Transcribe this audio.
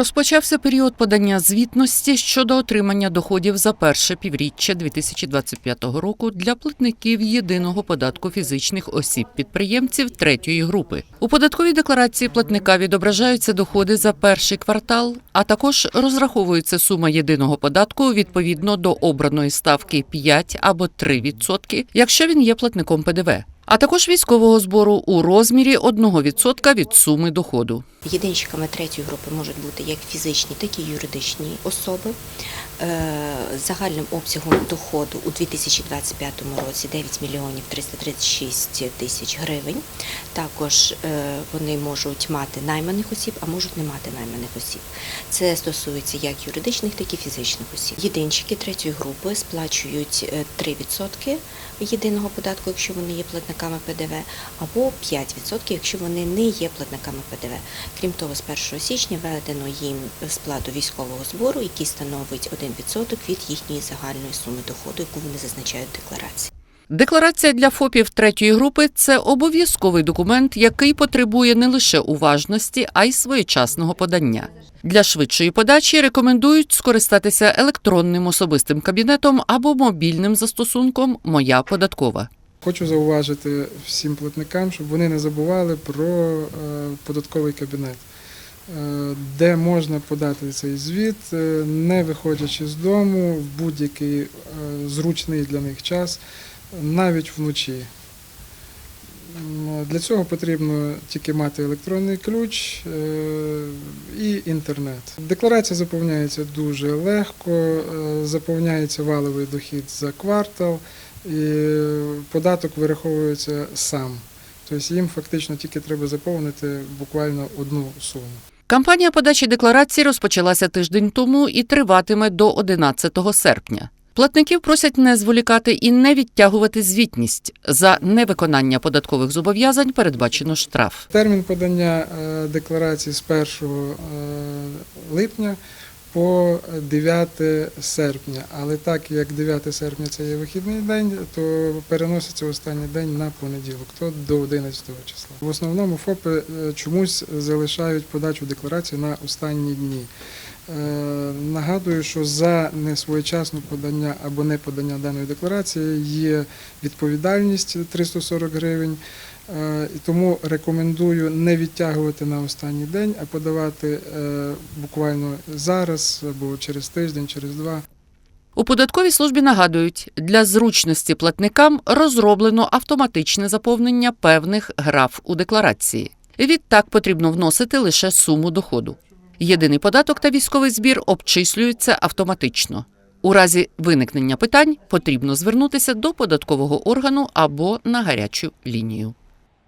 Розпочався період подання звітності щодо отримання доходів за перше півріччя 2025 року для платників єдиного податку фізичних осіб-підприємців третьої групи. У податковій декларації платника відображаються доходи за перший квартал, а також розраховується сума єдиного податку відповідно до обраної ставки 5 або 3 відсотки, якщо він є платником ПДВ. А також військового збору у розмірі 1% від суми доходу. Єдинщиками третьої групи можуть бути як фізичні, так і юридичні особи. Е, Загальним обсягом доходу у 2025 році 9 мільйонів 336 тисяч гривень. Також е, вони можуть мати найманих осіб, а можуть не мати найманих осіб. Це стосується як юридичних, так і фізичних осіб. Єдинщики третьої групи сплачують е, 3% єдиного податку, якщо вони є платниками ПДВ, або 5%, якщо вони не є платниками ПДВ. Крім того, з 1 січня введено їм сплату військового збору, який становить 1% від їхньої загальної суми доходу, яку вони зазначають в декларації. Декларація для ФОПів третьої групи це обов'язковий документ, який потребує не лише уважності, а й своєчасного подання. Для швидшої подачі рекомендують скористатися електронним особистим кабінетом або мобільним застосунком Моя податкова. Хочу зауважити всім платникам, щоб вони не забували про е, податковий кабінет, е, де можна подати цей звіт, е, не виходячи з дому в будь-який зручний для них час, навіть вночі. Для цього потрібно тільки мати електронний ключ і інтернет. Декларація заповняється дуже легко, заповняється валовий дохід за квартал, і податок вираховується сам. Тобто їм фактично тільки треба заповнити буквально одну суму. Кампанія подачі декларацій розпочалася тиждень тому і триватиме до 11 серпня. Платників просять не зволікати і не відтягувати звітність. За невиконання податкових зобов'язань передбачено штраф. Термін подання е, декларації з 1 е, липня по 9 серпня. Але так як 9 серпня це є вихідний день, то переноситься останній день на понеділок, то до 11 числа. В основному ФОПи е, чомусь залишають подачу декларації на останні дні. Е, Нагадую, що за несвоєчасне подання або неподання даної декларації є відповідальність 340 гривень. Е, тому рекомендую не відтягувати на останній день, а подавати е, буквально зараз або через тиждень, через два. У податковій службі нагадують, для зручності платникам розроблено автоматичне заповнення певних граф у декларації. Відтак потрібно вносити лише суму доходу. Єдиний податок та військовий збір обчислюються автоматично. У разі виникнення питань потрібно звернутися до податкового органу або на гарячу лінію.